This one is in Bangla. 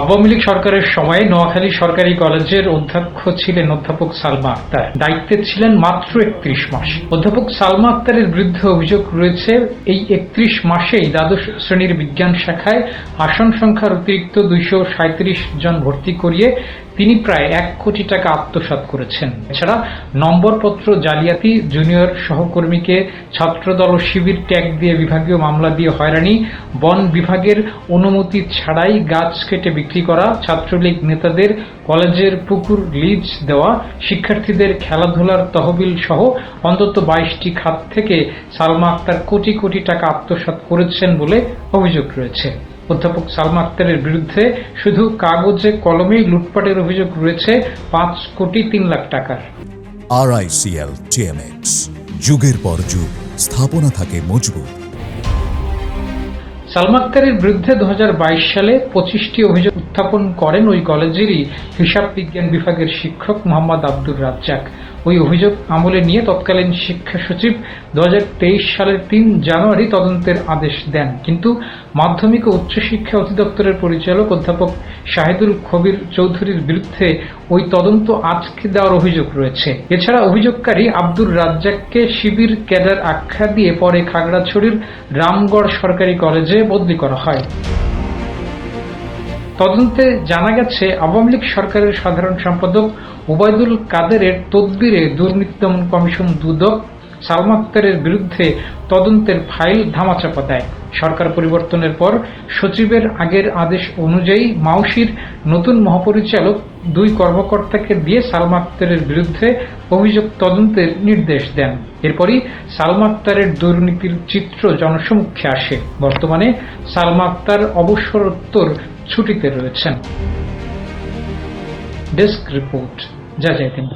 আওয়ামী লীগ সরকারের সময় নোয়াখালী সরকারি কলেজের অধ্যক্ষ ছিলেন অধ্যাপক সালমা আক্তার। দায়িত্বে ছিলেন মাত্র একত্রিশ মাস। অধ্যাপক সালমা আক্তারের বিরুদ্ধে অভিযোগ রয়েছে, এই একত্রিশ মাসেই দ্বাদশ শ্রেণির বিজ্ঞান শাখায় আসন সংখ্যার অতিরিক্ত দুইশো সাঁত্রিশ জন ভর্তি করিয়ে তিনি প্রায় এক কোটি টাকা আত্মসাৎ করেছেন। এছাড়া নম্বরপত্র জালিয়াতি জুনিয়র সহকর্মীকে ছাত্রদল ও শিবির ট্যাগ দিয়ে বিভাগীয় মামলা দিয়ে হয়রানি, বন বিভাগের অনুমতি ছাড়াই গাছ কেটে বিক্রি করা ছাত্রলীগ নেতাদের কলেজের পুকুর, লিজ দেওয়া, শিক্ষার্থীদের খেলাধুলার তহবিল সহ অন্তত বাইশটি খাত থেকে সালমা আক্তার কোটি কোটি টাকা আত্মসাৎ করেছেন বলে অভিযোগ রয়েছে। অধ্যাপক সালমা আক্তারের বিরুদ্ধে শুধু কাগজে কলমেই লুটপাটের অভিযোগ রয়েছে পাঁচ কোটি তিন লাখ টাকার। আরআইসিএল টিএমএক্স যুগের পর যুগ, স্থাপনা থাকে মজবুত। সালমা আক্তারের বিরুদ্ধে দু হাজার বাইশ সালে পঁচিশটি অভিযোগ উত্থাপন করেন ওই কলেজেরই হিসাব বিজ্ঞান বিভাগের শিক্ষক মোহাম্মদ আব্দুর রাজ্জাক। ওই অভিযোগ আমলে নিয়ে তৎকালীন শিক্ষা সচিব দু হাজার তেইশ সালের তিন জানুয়ারি তদন্তের আদেশ দেন। কিন্তু মাধ্যমিক ও উচ্চশিক্ষা অধিদপ্তরের পরিচালক অধ্যাপক শাহিদুল খবির চৌধুরীর বিরুদ্ধে ওই তদন্ত আজকে দেওয়ার অভিযোগ রয়েছে। এছাড়া অভিযোগকারী আব্দুর রাজ্জাককে শিবির ক্যাডার আখ্যা দিয়ে পরে খাগড়াছড়ির রামগড় সরকারি কলেজে বদলি করা হয়। তদন্তে জানা গেছে, আওয়ামী লীগ সরকারের সাধারণ সম্পাদক ওবায়দুল কাদেরের তদবিরে দুর্নীতি দমন কমিশন দুদক সালমা আক্তারের বিরুদ্ধে তদন্তের ফাইল ধামাচাপা দেয়। সরকার পরিবর্তনের পর সচিবের আগের আদেশ অনুযায়ী মাউসির নতুন মহাপরিচালক দুই কর্মকর্তাকে দিয়ে সালমা আক্তারের বিরুদ্ধে অভিযোগ তদন্তের নির্দেশ দেন। এরপরই সালমা আক্তারের দুর্নীতির চিত্র জনসমক্ষে আসে। বর্তমানে সালমা আক্তার অবসরোত্তর ছুটিতে রয়েছেন। ডেস্ক রিপোর্ট যা যায় তিনি